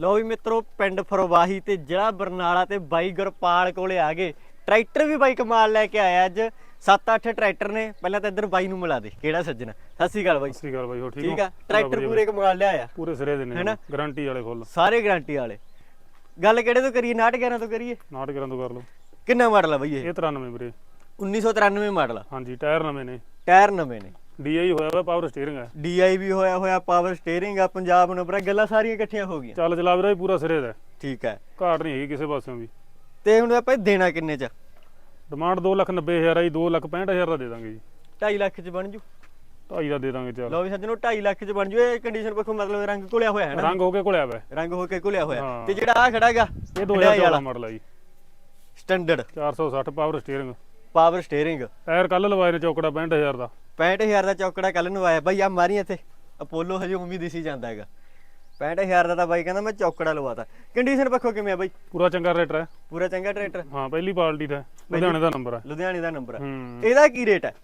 ਲੋ ਵੀ ਮਿੱਤਰੋ ਪਿੰਡ ਫਰਵਾਹੀ ਤੇ ਜ਼ਿਲ੍ਹਾ ਬਰਨਾਲਾ ਤੇ ਬਾਈ ਗੁਰਪਾਲ ਕੋਲੇ ਆ ਗਏ। ਟਰੈਕਟਰ ਵੀ ਬਾਈ ਕਮਾਲ ਲੈ ਕੇ ਆਇਆ ਅੱਜ। 7-8 ਟਰੈਕਟਰ ਨੇ। ਪਹਿਲਾਂ ਤਾਂ ਇੱਧਰ ਬਾਈ ਨੂੰ ਮਿਲਾ ਦੇ। ਕਿਹੜਾ ਸੱਜਣਾ? ਸਤਿ ਸ਼੍ਰੀ ਅਕਾਲ ਬਾਈ। ਸਤਿ ਸ਼੍ਰੀ ਅਕਾਲ ਬਾਈ ਹੋ ਠੀਕ ਹੋ? ਠੀਕ ਆ? ਟਰੈਕਟਰ ਪੂਰੇ ਕਮਾਲ ਲਿਆਇਆ। ਪੂਰੇ ਸਿਰੇ ਦੇ ਹੈਨਾ? ਨੇ ਗਾਰੰਟੀ ਵਾਲੇ ਫੁੱਲ। ਸਾਰੇ ਗਾਰੰਟੀ ਵਾਲੇ। ਗੱਲ ਕਿਹੜੇ ਤੋਂ ਕਰੀਏ? 911 ਤੋਂ ਕਰੀਏ? ਨਾਟ ਕਰਨ ਤੋਂ ਕਰ ਲਓ। ਕਿੰਨਾ ਮਾਡਲ ਆ ਬਾਈ ਇਹ? ਇਹ 93 ਵੀਰੇ। 1993 ਮਾਡਲ ਆ। ਹਾਂਜੀ ਟਾਇਰ ਨਵੇਂ ਨੇ। ਟਾਇਰ ਨਵੇਂ ਨੇ। ਡੀਆਈ ਹੋਇਆ ਵਾ ਪਾਵਰ ਸਟੀਅਰਿੰਗ ਹੈ। DI ਵੀ ਹੋਇਆ ਹੋਇਆ ਪਾਵਰ ਸਟੀਅਰਿੰਗ ਆ ਪੰਜਾਬ ਨੰਬਰ ਆ ਗੱਲਾਂ ਸਾਰੀਆਂ ਇਕੱਠੀਆਂ ਹੋ ਗਈਆਂ। ਚੱਲ ਚਲਾ ਵੀਰੇ ਪੂਰਾ ਸਿਰੇ ਦਾ ਹੈ। ਠੀਕ ਹੈ। ਘਾਟ ਨਹੀਂ ਹੈਗੀ ਕਿਸੇ ਪਾਸਿਓਂ ਵੀ। ਤੇ ਹੁਣ ਆਪਾਂ ਇਹ ਦੇਣਾ ਕਿੰਨੇ ਚ? ਡਿਮਾਂਡ 290000 ਆਈ 265000 ਦਾ ਦੇ ਦਾਂਗੇ ਜੀ। 2.5 ਲੱਖ ਚ ਬਣ ਜੂ। 2.5 ਦਾ ਦੇ ਦਾਂਗੇ ਚੱਲ। ਲਓ ਵੀ ਸੱਜਣੋ 2.5 ਲੱਖ ਚ ਬਣ ਜੂ ਇਹ ਕੰਡੀਸ਼ਨ ਪੱਖੋਂ ਮਤਲਬ ਰੰਗ ਘੁਲਿਆ ਹੋਇਆ ਹੈ ਨਾ? ਰੰਗ ਹੋ ਕੇ ਘੁਲਿਆ ਵਾ ਰੰਗ ਹੋ ਕੇ ਘੁਲਿਆ ਹੋਇਆ ਹਾਂ। ਤੇ ਜਿਹੜਾ ਆ ਖੜਾ ਹੈਗਾ ਇਹ 2014 ਮਾਡਲ ਆ ਜੀ। Standard 460 power steering power steering tyre ਕੱਲ ਲਵਾਏ ਨੇ ਚੌਕੜਾ 65000 ਦਾ। 65000 ਦਾ ਚੌਕੜਾ ਕੱਲ ਨੂੰ ਆਇਆ। ਬਾਈ ਆ ਮਾਰੀ ਇੱਥੇ। ਅਪੋਲੋ ਹਜੇ ਉਮੀ ਦਿਸੀ ਜਾਂਦਾ ਹੈਗਾ। 65000 ਦਾ ਤਾਂ ਬਾਈ ਕਹਿੰਦਾ ਮੈਂ ਚੌਕੜਾ ਲਵਾਤਾ। ਕੰਡੀਸ਼ਨ ਪੱਖੋਂ ਕਿਵੇਂ ਆ ਬਾਈ? ਪੂਰਾ ਚੰਗਾ ਰੇਟਰ ਹੈ। ਪੂਰਾ ਚੰਗਾ ਟਰੈਕਟਰ ਹਾਂ ਪਹਿਲੀ ਪਾਰਟੀ ਦਾ ਹੈ। ਲੁਧਿਆਣੇ ਦਾ ਨੰਬਰ ਹੈ। ਲੁਧਿਆਣੇ ਦਾ ਨੰਬਰ ਹੈ। ਹੂੰ। ਇਹਦਾ ਕੀ ਰੇਟ ਹੈ?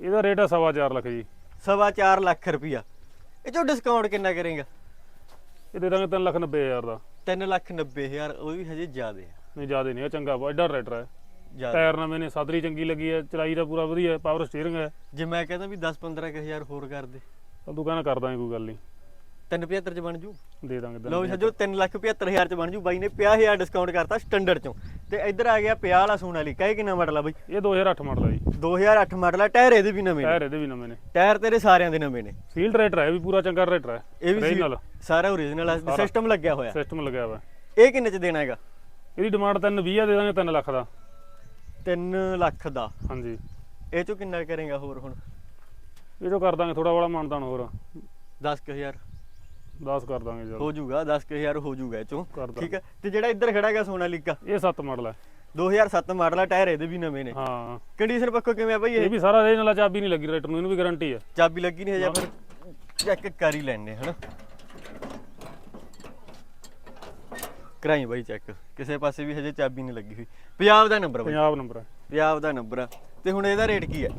ਇਹਦਾ ਰੇਟ ਹੈ ਸਵਾ ਚਾਰ ਲੱਖ ਜੀ। ਸਵਾ ਲੱਖ ਰੁਪਿਆ ਇਹ ਚੋਂ ਡਿਸਕਾਊਂਟ ਕਿੰਨਾ ਕਰੇਗਾ? ਇਹ ਦੇ ਦਾਂਗੇ 3 ਲੱਖ 90000 ਦਾ। 3 ਲੱਖ 90 ਹਜ਼ਾਰ ਉਹ ਵੀ ਹਜੇ ਜ਼ਿਆਦੇ ਆ। ਨਹੀਂ ਜ਼ਿਆਦਾ ਨਹੀਂ। ਇਹ ਚੰਗਾ ਐਡਾ ਰੇਟਰ ਹੈ। ਟਾਇਰ ਨਵੇਂ ਨੇ ਸਾਦਰੀ ਚੰਗੀ ਲੱਗੀ ਹੈ ਚਲਾਈ ਦਾ ਪੂਰਾ ਵਧੀਆ ਪਾਵਰ ਸਟੀਅਰਿੰਗ ਹੈ। ਜੇ ਮੈਂ ਕਹਿੰਦਾ ਵੀ 10 15 ਹਜ਼ਾਰ ਹੋਰ ਕਰ ਦੇ। ਤਾਂ ਤੂੰ ਕਹਿੰਦਾ ਕਰ ਦਾਂਗੇ ਕੋਈ ਗੱਲ ਨਹੀਂ। 375 ਚ ਬਣ ਜੂ। ਦੇ ਦਾਂਗੇ ਤੈਨੂੰ। ਲਓ ਸੱਜੋ 3 ਲੱਖ 75 ਹਜ਼ਾਰ ਚ ਬਣ ਜੂ। ਬਾਈ ਨੇ 50 ਹਜ਼ਾਰ ਡਿਸਕਾਊਂਟ ਕਰਤਾ ਸਟੈਂਡਰਡ ਚੋਂ। ਤੇ ਇੱਧਰ ਆ ਗਿਆ 50 ਵਾਲਾ ਸੋਨਾਲੀਕਾ ਇਹ ਕਿੰਨਾ ਮਾਡਲ ਆ ਬਾਈ? ਇਹ 2008 ਮਾਡਲ ਹੈ ਜੀ। 2008 ਮਾਡਲ ਆ ਟਾਇਰ ਇਹਦੇ ਵੀ ਨਵੇਂ ਨੇ। ਟਾਇਰ ਇਹਦੇ ਵੀ ਨਵੇਂ ਨੇ। ਟਾਇਰ ਤੇਰੇ ਸਾਰਿਆਂ ਦੇ ਨਵੇਂ ਨੇ। ਸੀਲਡ ਰੇਟਰ ਹੈ ਵੀ ਪੂਰਾ ਚੰਗਾ ਰੇਟਰ ਹੈ ਇਹ ਵੀ। ਸਾਰਾ ਓਰੀਜਨਲ ਆ। ਸਿਸਟਮ ਲੱਗਿਆ ਹੋਇਆ। ਸਿਸਟਮ ਲੱਗਿਆ ਹੋਇਆ। ਇਹ ਕਿੰਨੇ ਚ ਦੇਣਾ ਹੈਗਾ? ਇਹਦੀ ਡਿਮਾਂਡ 320 ਆ ਦੇ ਦਾਂਗੇ 3 ਲੱਖ ਦਾ। 3 ਲੱਖ ਦਾ। ਹਾਂਜੀ। ਇਹ ਚੋਂ ਕਿੰਨਾ ਕਰੇਗਾ ਹੋਰ ਹੁਣ? ਇਹ ਜੋ ਕਰ ਦਾਂਗੇ ਥੋੜਾ ਵਾਲਾ ਮਾਨਤਾਨ ਹੋਰ। 10000 10 ਕਰ ਦਾਂਗੇ ਜਦ ਹੋ ਜਾਊਗਾ 10000 ਹੋ ਜਾਊਗਾ ਇਹ ਚੋਂ। ਕਰ ਦਾਂਗੇ। ਠੀਕ ਹੈ? ਤੇ ਜਿਹੜਾ ਇੱਧਰ ਖੜਾ ਹੈਗਾ ਸੋਨਾਲੀਕਾ? ਇਹ 7 ਮਾਡਲ ਹੈ। 2007 ਮਾਡਲ ਆ ਟਾਇਰ ਇਹਦੇ ਵੀ ਨਵੇਂ ਨੇ। ਹਾਂ। ਕੰਡੀਸ਼ਨ ਪੱਖੋਂ ਕਿਵੇਂ ਆ ਬਾਈ ਇਹ? ਇਹ ਵੀ ਸਾਰਾ ਰੇ ਨਾਲ ਚਾਬੀ ਨਹੀਂ ਲੱਗੀ ਰੇਟਰ ਨੂੰ ਇਹਨੂੰ ਵੀ ਗਾਰੰਟੀ ਹੈ ਚਾਬੀ ਲੱਗੀ ਨਹੀਂ ਹਜੇ ਫਿਰ ਚੈੱਕ ਕਰ ਹੀ ਲੈਣੇ ਹਨਾ? ਕਰਾਈ ਬਾਈ ਚੈੱਕ ਕਿਸੇ ਪਾਸੇ ਵੀ ਹਜੇ ਚਾਬੀ ਨਹੀਂ ਲੱਗੀ ਹੋਈ। ਪੰਜਾਬ ਦਾ ਨੰਬਰ ਬਾਈ। ਪੰਜਾਬ ਨੰਬਰ ਹੈ ਪੰਜਾਬ ਦਾ ਨੰਬਰ ਆ। ਤੇ ਹੁਣ ਇਹਦਾ ਰੇਟ ਕੀ ਹੈ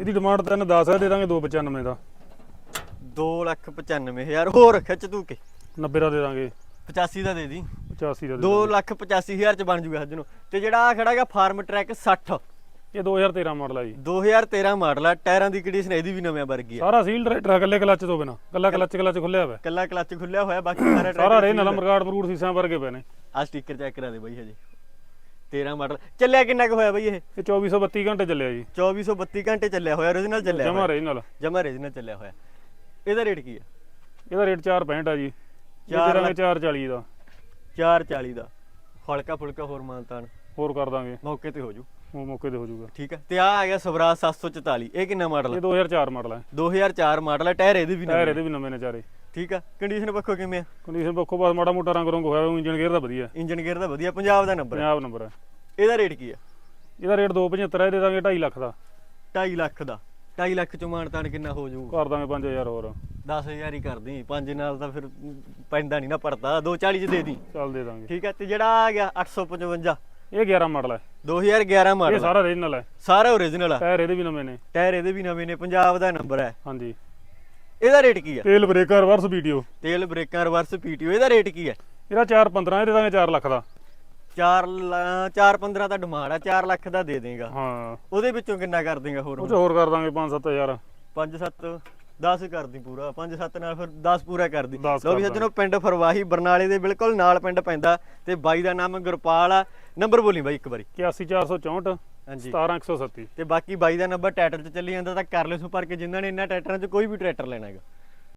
ਇਹਦੀ ਡਿਮਾਂਡ 3 10 ਹੈ ਦੇ ਦਾਂਗੇ 295 ਦਾ। 295000 ਹੋਰ ਖਿੱਚ ਤੂੰ ਕੇ। 90 ਦਾ ਦੇ ਦਾਂਗੇ। 85 ਦਾ ਦੇ ਦੀ। 85 ਦਾ ਦੇ ਦੋ ਲੱਖ 85000 ਚ ਬਣ ਜੂਗਾ ਹੱਜ ਨੂੰ ਤੇ ਜਿਹੜਾ ਆ ਖੜਾ ਹੈਗਾ ਫਾਰਮ ਟਰੈਕ 60 ਇਹ 2013 ਮਾਡਲ ਹੈ ਜੀ। 2013 ਮਾਡਲ ਆ ਟਾਇਰਾਂ ਦੀ ਕੰਡੀਸ਼ਨ ਇਹਦੀ ਵੀ ਨਵੇਂ ਵਰਗੀ ਆ। ਸਾਰਾ ਸੀਲਡ ਰੇਟਰ ਹੈ ਇਕੱਲੇ ਕਲੱਚ ਤੋਂ ਬਿਨਾ ਕੱਲਾ ਕਲੱਚ ਕਲੱਚ ਖੁੱਲਿਆ ਹੋਇਆ। ਕੱਲਾ ਕਲੱਚ ਖੁੱਲਿਆ ਹੋਇਆ ਬਾਕੀ ਸਾਰਾ ਸਾਰਾ ਰੇ ਨਾਲ ਮਰਗਾੜ ਮਰੂੜ ਸੀਸਾਂ ਵਰਗੇ ਪਏ ਨੇ। ਆ ਸਟicker ਚੈੱਕ ਕਰਾ ਦੇ ਬਾਈ ਹਜੇ। 13 ਮਾਡਲ। ਚੱਲਿਆ ਕਿੰਨਾ ਕੁ ਹੋਇਆ ਬਾਈ ਇਹ? ਇਹ 2432 ਘੰਟੇ ਚੱਲਿਆ ਜੀ। 2432 ਘੰਟੇ ਚੱਲਿਆ ਹੋਇਆ origignal ਚੱਲਿਆ ਜਮਾ ਨਾਲ ਜਮਾ origignal ਚੱਲਿਆ ਹੋਇਆ। ਇਹਦਾ ਰੇਟ ਕੀ ਆ? ਇਹਦਾ ਰੇਟ 465 ਆ ਜੀ। ਇਹ ਚਾਰ ਦੇ ਦਾਂਗੇ 440 ਦਾ। 440 ਦਾ। ਹਲਕਾ ਫੁਲਕਾ ਹੋਰ ਮਾਨਤਾਨ। ਹੋਰ ਕਰ ਦਾਂਗੇ। ਮੌਕੇ ਤੇ ਹੋ ਜੂ। ਉਹ ਮੌਕੇ ਤੇ ਹੋ ਜਾਊਗਾ। ਠੀਕ ਹੈ ਤੇ ਆ ਆ ਗਿਆ ਸਵਰਾਜ 744 ਇਹ ਕਿੰਨਾ ਮਾਡਲ ਇਹ 2004 ਮਾਡਲ ਹੈ 2004 ਮਾਡਲ ਹੈ ਟਾਇਰ ਇਹਦੇ ਵੀ ਟਾਇਰ ਨਵੇਂ ਇਹਦੇ ਵੀ ਨਵੇਂ ਨੇ ਚਾਰੇ। ਠੀਕ ਆ। ਕੰਡੀਸ਼ਨ ਪੱਖੋਂ ਕਿਵੇਂ ਆ? ਕੰਡੀਸ਼ਨ ਪੱਖੋਂ ਬਸ ਮਾੜਾ ਮੋਟਾ ਰੰਗ ਰੰਗ ਹੋਇਆ ਇੰਜਨ ਗੇਅਰ ਦਾ ਵਧੀਆ। ਇੰਜਨ ਗੇਅਰ ਦਾ ਵਧੀਆ ਪੰਜਾਬ ਦਾ ਨੰਬਰ ਹੈ ਪੰਜਾਬ ਨੰਬਰ ਹੈ ਇਹਦਾ ਰੇਟ ਕੀ ਆ? ਇਹਦਾ ਰੇਟ 275 ਹੈ ਦੇ ਦਾਂਗੇ 2.5 ਲੱਖ ਦਾ। 2.5 ਲੱਖ ਦਾ। 2.5 ਲੱਖ ਚੋਂ ਮਾਨਤਾਨ ਕਿੰਨਾ ਹੋ ਜਾਊ ਕਰ ਦਾਂਗੇ 5000 ਹੋਰ। 10000 ਹੀ ਕਰਦੀ ਪੰਜ ਨਾਲ ਤਾਂ ਫਿਰ ਪੈਂਦਾ ਨਹੀਂ ਨਾ ਪੜਦਾ 240 ਚ ਦੇ ਦੀ। ਚੱਲ ਦੇ ਦਾਂਗੇ। ਠੀਕ ਹੈ ਤੇ ਜਿਹੜਾ ਆ ਗਿਆ 855 ਇਹ 11 ਮਾਡਲ ਹੈ 2011 ਇਹ ਮਾਡਲ ਸਾਰਾ ਰੀਜਨਲ ਹੈ। ਸਾਰਾ ਓਰੀਜਨਲ ਆ। ਟਾਇਰ ਇਹਦੇ ਵੀ ਨਵੇਂ ਨੇ। ਟਾਇਰ ਇਹਦੇ ਵੀ ਨਵੇਂ ਨੇ ਪੰਜਾਬ ਦਾ ਨੰਬਰ ਹੈ। ਹਾਂਜੀ। ਇਹਦਾ ਰੇਟ ਕੀ ਆ? ਤੇਲ ਬ੍ਰੇਕਰ ਰਿਵਰਸ ਵੀਡੀਓ ਤੇਲ ਬ੍ਰੇਕਾਂ ਰਿਵਰਸ ਪੀਟੀਓ ਇਹਦਾ ਰੇਟ ਕੀ ਹੈ ਇਹਦਾ 415 ਇਹ ਦੇ ਦਾਂਗੇ 4 ਲੱਖ ਦਾ। 4 4 15 ਦਾ ਡਿਮਾਂਡ ਆ 4 ਲੱਖ ਦਾ ਦੇ ਦੇਗਾ। ਹਾਂ। ਉਹਦੇ ਵਿੱਚੋਂ ਕਿੰਨਾ ਕਰ ਦੇਗਾ ਹੋਰ ਉਹ ਚ ਹੋਰ ਕਰ ਦਾਂਗੇ 5-7000 5 7 10 ਕਰ ਦੀ ਪੂਰਾ 5 7 ਨਾਲ ਫਿਰ 10 ਪੂਰਾ ਕਰ ਦੀ ਦਸ ਲੋ ਵੀ ਸੱਜਣੋ ਪਿੰਡ ਫਰਵਾਹੀ ਬਰਨਾਲੇ ਦੇ ਬਿਲਕੁਲ ਨਾਲ ਪਿੰਡ ਪੈਂਦਾ ਤੇ ਬਾਈ ਦਾ ਨਾਮ ਗੁਰਪਾਲ ਆ। ਨੰਬਰ ਬੋਲੀ ਬਾਈ ਇੱਕ ਵਾਰੀ। 81464 ਹਾਂਜੀ। 17137 ਤੇ ਬਾਕੀ ਬਾਈ ਦਾ ਨੰਬਰ ਟਰੈਕਟਰ 'ਚ ਚੱਲੀ ਜਾਂਦਾ ਤਾਂ ਕਰ ਲਿਓ ਸੰਪਰਕ ਜਿਨ੍ਹਾਂ ਨੇ ਇਹਨਾਂ ਟਰੈਕਟਰਾਂ 'ਚ ਕੋਈ ਵੀ ਟਰੈਕਟਰ ਲੈਣਾ ਹੈਗਾ।